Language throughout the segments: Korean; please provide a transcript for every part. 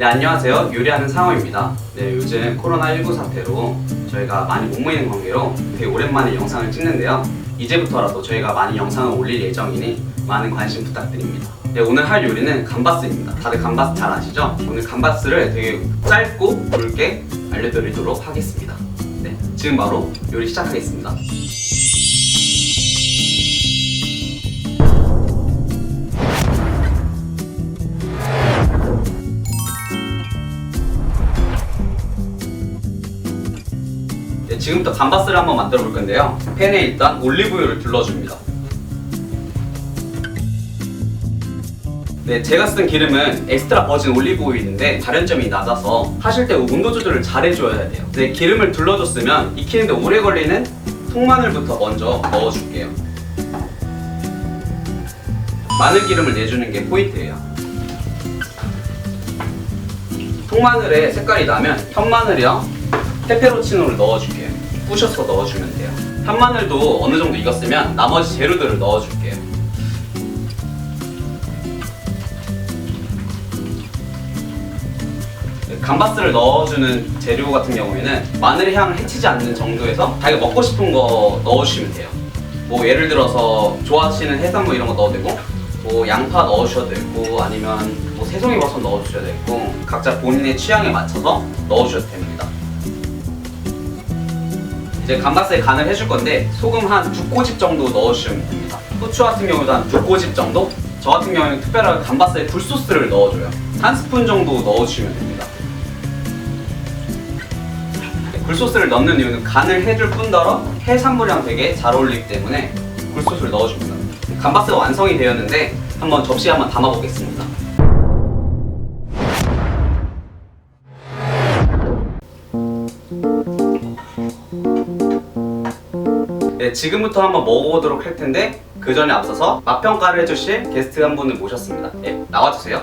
네, 안녕하세요. 요리하는 상호입니다. 네, 요즘 코로나19 사태로 저희가 많이 못 모이는 관계로 되게 오랜만에 영상을 찍는데요. 이제부터라도 저희가 많이 영상을 올릴 예정이니 많은 관심 부탁드립니다. 네, 오늘 할 요리는 감바스입니다. 다들 감바스 잘 아시죠? 오늘 감바스를 되게 짧고 굵게 알려드리도록 하겠습니다. 네, 지금 바로 요리 시작하겠습니다. 지금부터 감바스를 한번 만들어 볼 건데요. 팬에 일단 올리브유를 둘러줍니다. 네, 제가 쓴 기름은 엑스트라 버진 올리브오일인데 발연점이 낮아서 하실 때 온도 조절을 잘 해줘야 돼요. 네, 기름을 둘러줬으면 익히는데 오래 걸리는 통마늘부터 먼저 넣어줄게요. 마늘 기름을 내주는 게 포인트예요. 통마늘에 색깔이 나면 현마늘이랑 페페로치노를 넣어줄게요. 부셔서 넣어주면 돼요. 현마늘도 어느 정도 익었으면 나머지 재료들을 넣어줄게요. 감바스를 넣어주는 재료 같은 경우에는 마늘의 향을 해치지 않는 정도에서 자기가 먹고 싶은 거 넣어주시면 돼요. 뭐 예를 들어서 좋아하시는 해산물 이런 거 넣어도 되고 뭐 양파 넣으셔도 되고 아니면 뭐 새송이 버섯 넣어주셔도 되고 각자 본인의 취향에 맞춰서 넣어주셔도 됩니다. 이제 감바스에 간을 해줄 건데 소금 한 두 꼬집 정도 넣어주시면 됩니다. 후추 같은 경우도 한 두 꼬집 정도? 저 같은 경우에는 특별하게 감바스에 굴소스를 넣어줘요. 한 스푼 정도 넣어주시면 됩니다. 굴소스를 넣는 이유는 간을 해줄 뿐더러 해산물이랑 되게 잘 어울리기 때문에 굴소스를 넣어줍니다. 감바스가 완성이 되었는데 한번 접시에 한번 담아보겠습니다. 네, 지금부터 한번 먹어보도록 할 텐데 그 전에 앞서서 맛평가를 해주실 게스트 한 분을 모셨습니다. 네, 나와주세요.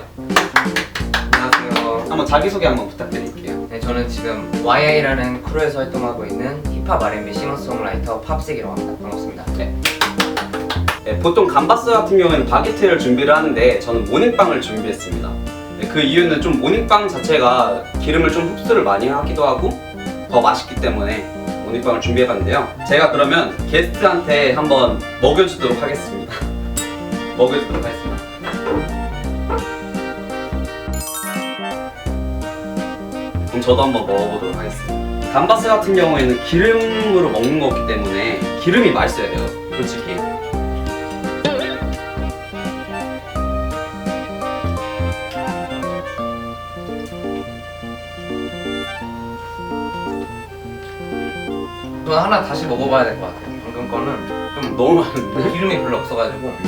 안녕하세요. 한번 자기소개 한번 부탁드릴게요. 네, 저는 지금 YI라는 크루에서 활동하고 있는 힙합 R&B 싱어송라이터 팝색이라고 합니다. 반갑습니다. 네. 네, 보통 감바스 같은 경우에는 바게트를 준비를 하는데 저는 모닝빵을 준비했습니다. 네, 그 이유는 좀 모닝빵 자체가 기름을 좀 흡수를 많이 하기도 하고 더 맛있기 때문에 모닝빵을 준비해봤는데요. 제가 그러면 게스트한테 한번 먹여주도록 하겠습니다. 먹여주도록 하겠습니다. 그럼 저도 한번 먹어보도록 하겠습니다. 감바스 같은 경우에는 기름으로 먹는 거기 때문에 기름이 맛있어야 돼요. 솔직히. 저는 하나 다시 먹어봐야 될 것 같아요. 방금 거는 좀 너무 많은데? 기름이 별로 없어가지고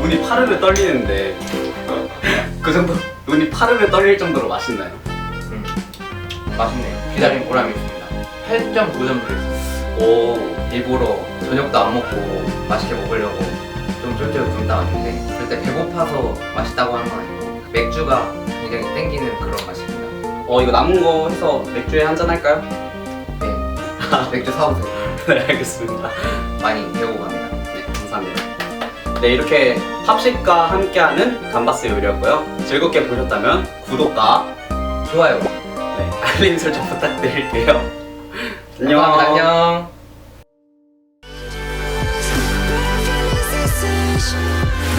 눈이 파르르 떨리는데 그 정도 눈이 파르르 떨릴 정도로 맛있나요? 음, 맛있네요. 기다린 보람이 있습니다. 8.9점 드렸어요. 오 일부러 저녁도 안 먹고 맛있게 먹으려고 좀 쫄쫄 굶다 왔는데 절대 배고파서 맛있다고 하는 건 아니고 맥주가 굉장히 땡기는 그런 맛입니다. 어 이거 남은 거 해서 맥주에 한 잔 할까요? 네, 맥주 사오세요. 네 알겠습니다. 많이 배우고 갑니다. 네 감사합니다. 네 이렇게 팝식과 함께하는 감바스 요리였고요. 즐겁게 보셨다면 구독과 좋아요. 네, 알림 설정 부탁드릴게요. 안녕. 감사합니다. 안녕. mais.